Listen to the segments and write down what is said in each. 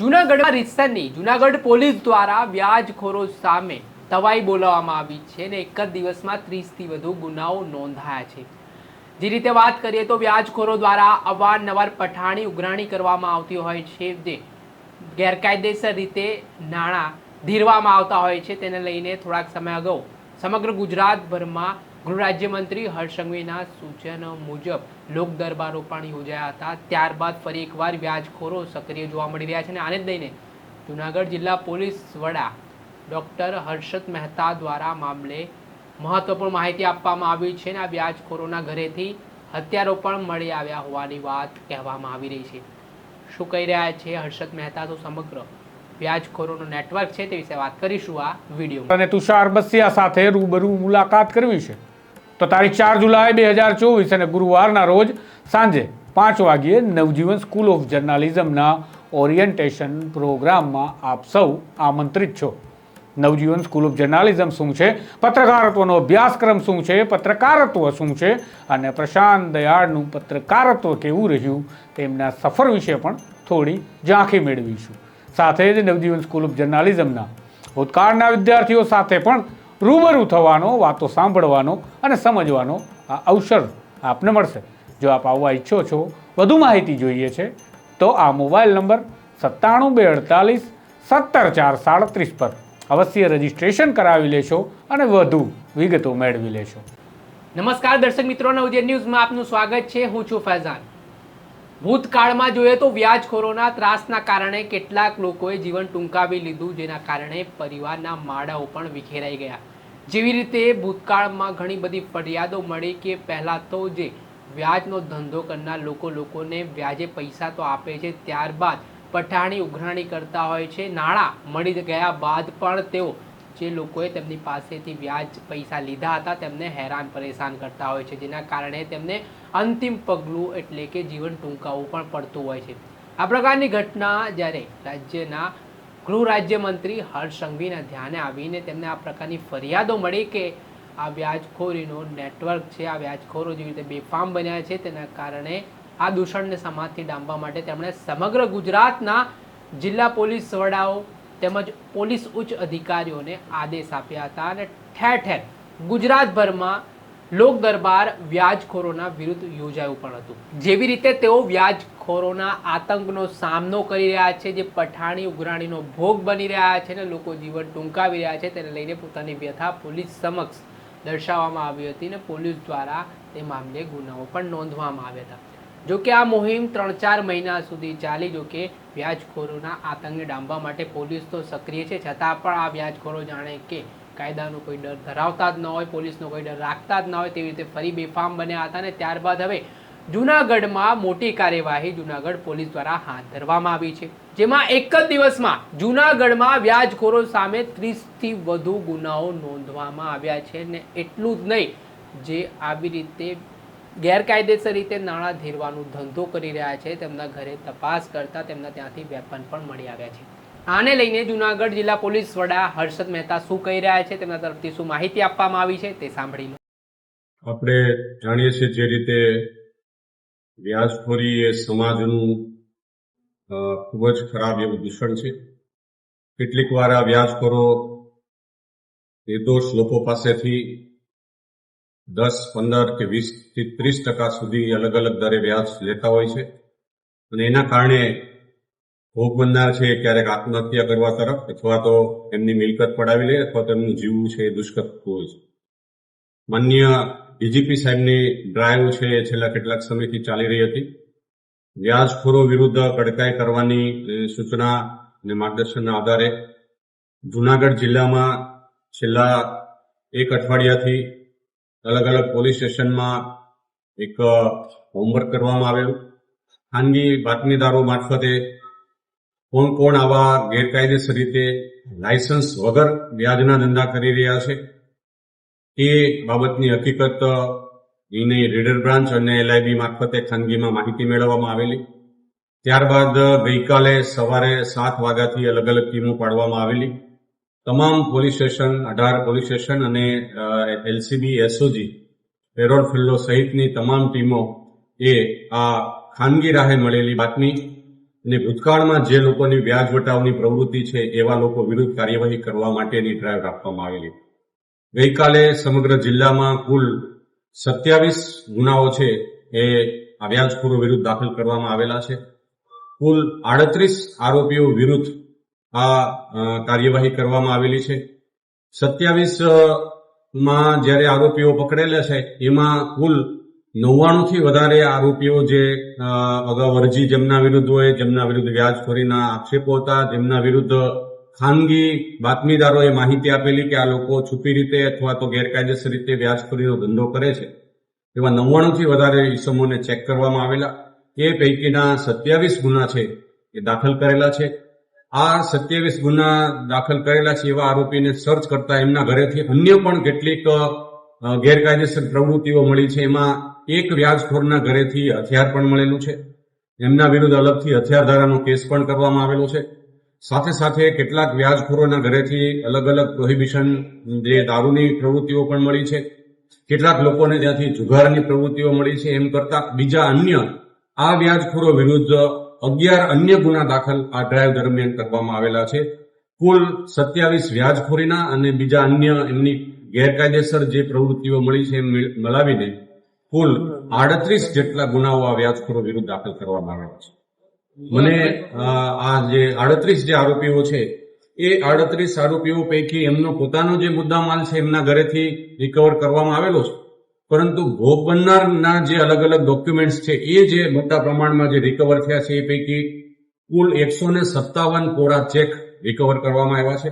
જૂનાગઢમાં રીતસરની જૂનાગઢ પોલીસ દ્વારા વ્યાજખોરો સામે તવાઈ બોલાવવામાં આવી છે અને એક જ દિવસમાં ત્રીસથી વધુ ગુનાઓ નોંધાયા છે. જે રીતે વાત કરીએ તો વ્યાજખોરો દ્વારા અવારનવાર પઠાણી, ઉઘરાણી કરવામાં આવતી હોય છે જે ગેરકાયદેસર રીતે નાણાં ધીરવામાં આવતા હોય છે. તેને લઈને થોડાક સમય અગાઉ સમગ્ર ગુજરાતભરમાં ગૃહ રાજ્યમંત્રી હર્ષ સંઘવીના સૂચન મુજબ લોક દરબારો પણ યોજાયા હતા. ત્યારબાદ ફરી એકવાર વ્યાજખોરો સક્રિય જોવા મળી રહ્યા છે અને આને જ લઈને જુનાગઢ જિલ્લા પોલીસ વડા ડૉક્ટર હર્ષદ મહેતા દ્વારા મામલે મહત્વપૂર્ણ માહિતી આપવામાં આવી છે અને આ વ્યાજખોરોના ઘરેથી હત્યારો પણ મળી આવ્યા હોવાની વાત કહેવામાં આવી રહી છે. શું કહી રહ્યા છે હર્ષદ મહેતા? તો સમગ્ર વ્યાજખોરોનું નેટવર્ક છે તે વિશે વાત કરીશું આ વીડિયો અને તુષાર બસિયા સાથે રૂબરૂ મુલાકાત કરવી છે. તો તારીખ ચાર જુલાઈ બે હજાર ચોવીસ અને ગુરુવારના રોજ સાંજે પાંચ વાગ્યે નવજીવન સ્કૂલ ઓફ જર્નાલિઝમના ઓરિએન્ટેશન પ્રોગ્રામમાં આપ સૌ આમંત્રિત છો. નવજીવન સ્કૂલ ઓફ જર્નાલિઝમ શું છે? પત્રકારત્વનો અભ્યાસક્રમ શું છે? પત્રકારત્વ શું છે? અને પ્રશાંત દયાળનું પત્રકારત્વ કેવું રહ્યું? તેમના સફર વિશે પણ થોડી ઝાંખી મેળવીશું. સાથે જ નવજીવન સ્કૂલ ઓફ જર્નાલિઝમના ભૂતકાળના વિદ્યાર્થીઓ સાથે પણ રૂબરૂ થવાનો, વાતો સાંભળવાનો અને સમજવાનો આ અવસર આપને મળશે. જો આપ આવવા ઈચ્છો છો, વધુ માહિતી જોઈએ છે, તો આ મોબાઈલ નંબર સત્તાણું બે અડતાલીસ સત્તર ચાર સાડત્રીસ પર અવશ્ય રજીસ્ટ્રેશન કરાવી લેશો અને વધુ વિગતો મેળવી લેશો. નમસ્કાર દર્શક મિત્રો નવજે ન્યૂઝમાં આપનું સ્વાગત છે. હું છું ફૈઝાન. ભૂતકાળમાં જોઈએ તો વ્યાજખોરોના ત્રાસના કારણે કેટલાક લોકોએ જીવન ટૂંકાવી લીધું, જેના કારણે પરિવારના માળાઓ પણ વિખેરાઈ ગયા. જેવી રીતે ભૂતકાળમાં ઘણી બધી ફરિયાદો મળી કે પહેલાં તો જે વ્યાજનો ધંધો કરનાર લોકો લોકોને વ્યાજે પૈસા તો આપે છે, ત્યારબાદ પઠાણી ઉઘરાણી કરતા હોય છે, નાણાં મળી ગયા બાદ પણ તેઓ જે લોકોએ તેમની પાસેથી વ્યાજ પૈસા લીધા હતા, તેમને હેરાન પરેશાન કરતા હોય છે, જેના કારણે તેમને અંતિમ પગલું એટલે કે જીવન ટૂંકાવવું પણ પડતું હોય છે. આ પ્રકારની ઘટના જ્યારે રાજ્યના ગૃહ રાજ્યમંત્રી હર્ષ સંઘવીના ધ્યાને આવીને તેમને આ પ્રકારની ફરિયાદો મળી કે આ વ્યાજખોરીનો નેટવર્ક છે, આ વ્યાજખોરો જેવી રીતે બેફામ બન્યા છે, તેના કારણે આ દૂષણને સમાજથી ડામવા માટે તેમણે સમગ્ર ગુજરાતના જિલ્લા પોલીસ વડાઓ તેમજ પોલીસ ઉચ્ચ અધિકારીઓને આદેશ આપ્યા હતા અને ઠેર ઠેર ગુજરાતભરમાં લોક દરબાર વ્યાજખોરોના વિરુદ્ધ યોજાયું પણ હતું. જેવી રીતે તેઓ વ્યાજખોરોના આતંકનો સામનો કરી રહ્યા છે, જે પઠાણી ઉઘરાણીનો ભોગ બની રહ્યા છે ને લોકો જીવન ટૂંકાવી રહ્યા છે, તેને લઈને પોતાની વ્યથા પોલીસ સમક્ષ દર્શાવવામાં આવી હતી ને પોલીસ દ્વારા તે મામલે ગુનાઓ પણ નોંધવામાં આવ્યા હતા. જો કે આ મુહિમ ત્રણ ચાર મહિના સુધી ચાલી, જો કે વ્યાજખોરોના આતંકને ડામવા માટે પોલીસ તો સક્રિય છે. છતાં પણ આ વ્યાજખોરો જાણે કે કાયદાનો કોઈ ડર ધરાવતા જ ન હોય, પોલીસનો કોઈ ડર રાખતા જ ન હોય, તેવી રીતે ફરી બેફામ બન્યા હતા અને ત્યારબાદ હવે જૂનાગઢમાં મોટી કાર્યવાહી જૂનાગઢ પોલીસ દ્વારા હાથ ધરવામાં આવી છે. જેમાં એક જ દિવસમાં જૂનાગઢમાં વ્યાજખોરો સામે ત્રીસથી વધુ ગુનાઓ નોંધવામાં આવ્યા છે ને એટલું જ નહીં, જે આવી રીતે ગેરકાયદેસર રીતે નાણાં ધીરવાનો ધંધો કરી રહ્યા છે. તેમના ઘરે તપાસ કરતા તેમના ત્યાંથી વેપન પણ મળી આવ્યા છે. આને લઈને જુનાગઢ જિલ્લા પોલીસ વડા હર્ષદ મહેતા શું કહી રહ્યા છે તેમના તરફથી શું માહિતી આપવામાં આવી છે તે સાંભળી લો આપણે જાણીએ છીએ જે રીતે વ્યાજખોરી એ સમાજનું ખૂબ જ ખરાબ એવું દૂષણ છે. કેટલીક વાર આ વ્યાજખોરો નિર્દોષ લોકો પાસેથી દસ, પંદર કે વીસથી ત્રીસ ટકા સુધી અલગ અલગ દરે વ્યાજ લેતા હોય છે. અને એના કારણે ભોગ બનનાર છે ક્યારેક આત્મહત્યા કરવા તરફ અથવા તો એમની મિલકત પડાવી લે અથવા તો એમનું જીવવું છે એ દુષ્કર થતું હોય છે. માન્ય ડીજીપી સાહેબની ડ્રાઈવ છે એ છેલ્લા કેટલાક સમયથી ચાલી રહી હતી. વ્યાજખોરો વિરુદ્ધ કડકાઈ કરવાની સૂચના અને માર્ગદર્શનના આધારે જુનાગઢ જિલ્લામાં છેલ્લા એક અઠવાડિયાથી અલગ અલગ પોલીસ સ્ટેશનમાં એક હોમવર્ક કરવામાં આવેલું. ખાનગી બાતમીદારો મારફતે કોણ કોણ આવા ગેરકાયદેસર રીતે લાયસન્સ વગર વ્યાજના ધંધા કરી રહ્યા છે? એ બાબતની હકીકત એની રીડર બ્રાન્ચ અને એલઆઈબી મારફતે ખાનગીમાં માહિતી મેળવવામાં આવેલી. ત્યારબાદ ગઈકાલે સવારે સાત વાગ્યાથી અલગ અલગ ટીમો પાડવામાં આવેલી. તમામ પોલીસ સ્ટેશન, અઢાર પોલીસ સ્ટેશન અને એલસીબી એસઓજી પેરોલ ફિલ્લો સહિતની તમામ ટીમો એ આ ખાનગી રાહે મળેલી બાતમી અને ભૂતકાળમાં જે લોકોની વ્યાજ વટાવની પ્રવૃત્તિ છે, એવા લોકો વિરુદ્ધ કાર્યવાહી કરવા માટેની ડ્રાઈવ રાખવામાં આવેલી. ગઈકાલે સમગ્ર જિલ્લામાં કુલ સત્યાવીસ ગુનાઓ છે, એ આ વ્યાજખોરો વિરુદ્ધ દાખલ કરવામાં આવેલા છે. કુલ આડત્રીસ આરોપીઓ વિરુદ્ધ આ કાર્યવાહી કરવામાં આવેલી છે. સત્યાવીસમાં જ્યારે આરોપીઓ પકડેલા છે, એમાં કુલ નવ્વાણું થી વધારે આરોપીઓ જે અગાઉ અરજી જેમના વિરુદ્ધ હોય, જેમના વિરુદ્ધ વ્યાજખોરીના આક્ષેપો હતા, જેમના વિરુદ્ધ ખાનગી બાતમીદારોએ માહિતી આપેલી કે આ લોકો છુપી રીતે અથવા તો ગેરકાયદેસર રીતે વ્યાજખોરીનો ધંધો કરે છે. એવા નવ્વાણું થી વધારે ઇસમોને ચેક કરવામાં આવેલા. એ પૈકીના સત્યાવીસ ગુના છે, એ દાખલ કરેલા છે. આ સત્યાવીસ ગુના દાખલ કરેલા છે એવા આરોપીને સર્ચ કરતા એમના ઘરેથી અન્ય પણ કેટલીક ગેરકાયદેસર પ્રવૃત્તિઓ મળી છે. એમાં એક વ્યાજખોરના ઘરેથી હથિયાર પણ મળેલું છે. એમના વિરુદ્ધ અલગથી હથિયાર ધારાનો કેસ પણ કરવામાં આવેલો છે. સાથે સાથે કેટલાક વ્યાજખોરોના ઘરેથી અલગ અલગ પ્રોહિબિશન, જે દારૂની પ્રવૃત્તિઓ પણ મળી છે. કેટલાક લોકોને ત્યાંથી જુગારની પ્રવૃત્તિઓ મળી છે એમ કરતા બીજા અન્ય આ વ્યાજખોરો વિરુદ્ધ અગિયાર અન્ય ગુના દાખલ આ ડ્રાઈવ દરમિયાન કરવામાં આવેલા છે. કુલ સત્યાવીસ વ્યાજખોરીના અને બીજા અન્ય એમની ગેરકાયદેસર જે પ્રવૃત્તિઓ મળી છે એમ મિળ- મળાવીને કુલ આડત્રીસ જેટલા ગુનાઓ આ વ્યાજખોરો વિરુદ્ધ દાખલ કરવામાં આવ્યા છે. મને આ જે આડત્રીસ જે આરોપીઓ છે એ આડત્રીસ આરોપીઓ પૈકી એમનો પોતાનો જે મુદ્દામાલ છે એમના ઘરેથી રિકવર કરવામાં આવેલો છે. પરંતુ ભોગ બનનારના જે અલગ અલગ ડોક્યુમેન્ટ્સ છે એ જે મોટા પ્રમાણમાં જે રિકવર થયા છે એ પૈકી કુલ એકસો ને સત્તાવન કોરા ચેક રિકવર કરવામાં આવ્યા છે.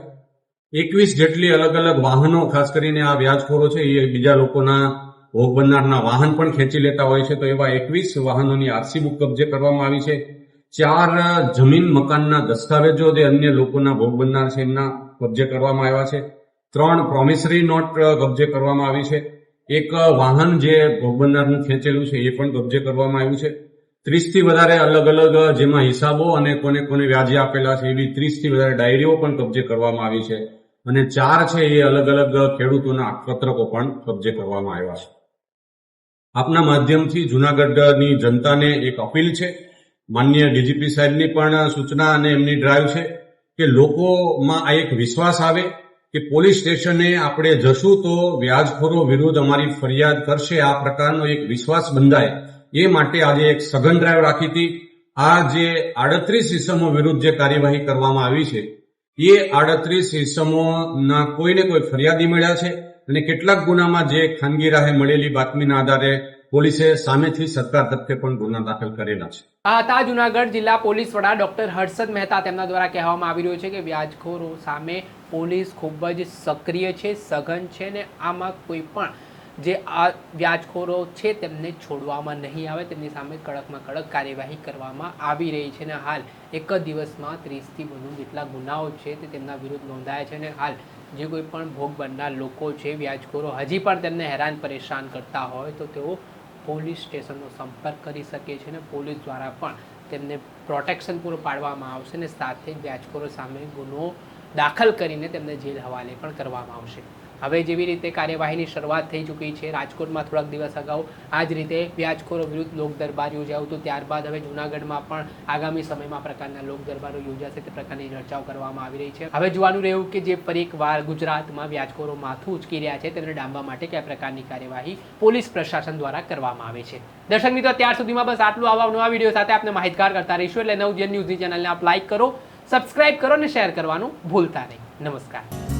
એકવીસ જેટલી અલગ અલગ વાહનો ખાસ કરીને આ વ્યાજખોરો છે એ બીજા લોકોના ભોગ બનનારના વાહન પણ ખેંચી લેતા હોય છે. તો એવા એકવીસ વાહનોની આરસી બુક કબજે કરવામાં આવી છે. ચાર જમીન મકાનના દસ્તાવેજો જે અન્ય લોકોના ભોગ બનનાર છે એમના કબજે કરવામાં આવ્યા છે. ત્રણ પ્રોમિસરી નોટ કબજે કરવામાં આવી છે. એક વાહન જે ભોગ બનનારનું ખેંચેલું છે એ પણ કબજે કરવામાં આવ્યું છે. ત્રીસથી વધારે અલગ અલગ જેમાં હિસાબો અને કોને કોને વ્યાજે આપેલા છે એવી ત્રીસથી વધારે ડાયરીઓ પણ કબજે કરવામાં આવી છે. અને ચાર છે એ અલગ અલગ ખેડૂતોના પત્રકો પણ કબજે કરવામાં આવ્યા છે. આપના માધ્યમથી જુનાગઢની જનતાને એક અપીલ છે. માન્ય ડીજીપી સાહેબની પણ સૂચના અને એમની ડ્રાઈવ છે કે લોકોમાં આ એક વિશ્વાસ આવે કે પોલીસ સ્ટેશને આપણે જશું તો વ્યાજખોરો વિરુદ્ધ અમારી ફરિયાદ કરશે. આ પ્રકારનો એક વિશ્વાસ બંધાય. એ માટે આજે એક સઘન ડ્રાઈવ રાખી હતી. આ જે આડત્રીસ ઇસમો વિરુદ્ધ જે કાર્યવાહી કરવામાં આવી છે, એ આડત્રીસ ઇસમોના કોઈને કોઈ ફરિયાદી મળ્યા છે. અને કેટલાક ગુનામાં જે ખાનગી રાહે મળેલી બાતમીના આધારે પોલીસે સામેથી સરકાર તરફે પણ ગુના દાખલ કરેલા છે. આ હતા જુનાગઢ જિલ્લા પોલીસ વડા ડોક્ટર હર્ષદ મહેતા. તેમના દ્વારા કહેવામાં આવી રહ્યું છે કે વ્યાજખોરો સામે પોલીસ ખૂબ જ સક્રિય છે, સઘન છે ને આમાં કોઈ પણ જે આ વ્યાજખોરો છે તેમને છોડવામાં નહીં આવે. તેમની સામે કડકમાં કડક કાર્યવાહી કરવામાં આવી રહી છે અને હાલ એક જ દિવસમાં ત્રીસથી વધુ જેટલા ગુનાઓ છે તે તેમના વિરુદ્ધ નોંધાયા છે અને હાલ જે કોઈ પણ ભોગ બનનાર લોકો છે, વ્યાજખોરો, હજી પણ તેમને હેરાન પરેશાન કરતા હોય, તો તેઓ પોલીસ સ્ટેશનનો સંપર્ક કરી શકે છે અને પોલીસ દ્વારા પણ તેમને પ્રોટેક્શન પૂરું પાડવામાં આવશે અને સાથે જ વ્યાજખોરો સામે ગુનો દાખલ કરીને તેમને જેલ હવાલે પણ કરવામાં આવશે. હવે જેવી રીતે કાર્યવાહીની શરૂઆત થઈ ચૂકી છે, રાજકોટમાં થોડાક દિવસ અગાઉ આ જ રીતે વ્યાજખોરો વિરુદ્ધ લોક દરબાર યોજાયું હતું. ત્યારબાદ હવે જૂનાગઢમાં પણ આગામી સમયમાં પ્રકારના લોક દરબારો યોજાશે તે પ્રકારની ચર્ચાઓ કરવામાં આવી રહી છે. હવે જોવાનું રહ્યું કે જે ફરી ગુજરાતમાં વ્યાજખોરો માથું ઉચકી રહ્યા છે તેને ડામવા માટે કયા પ્રકારની કાર્યવાહી પોલીસ પ્રશાસન દ્વારા કરવામાં આવે છે. દર્શક મિત્રો ત્યાર સુધીમાં બસ આટલું. આવા નવા વીડિયો સાથે આપણે માહિતગાર કરતા રહીશું. એટલે નવજન ન્યૂઝની ચેનલને આપ લાઇક કરો, સબસ્ક્રાઇબ કરો અને શેર કરવાનું ભૂલતા નહીં. નમસ્કાર.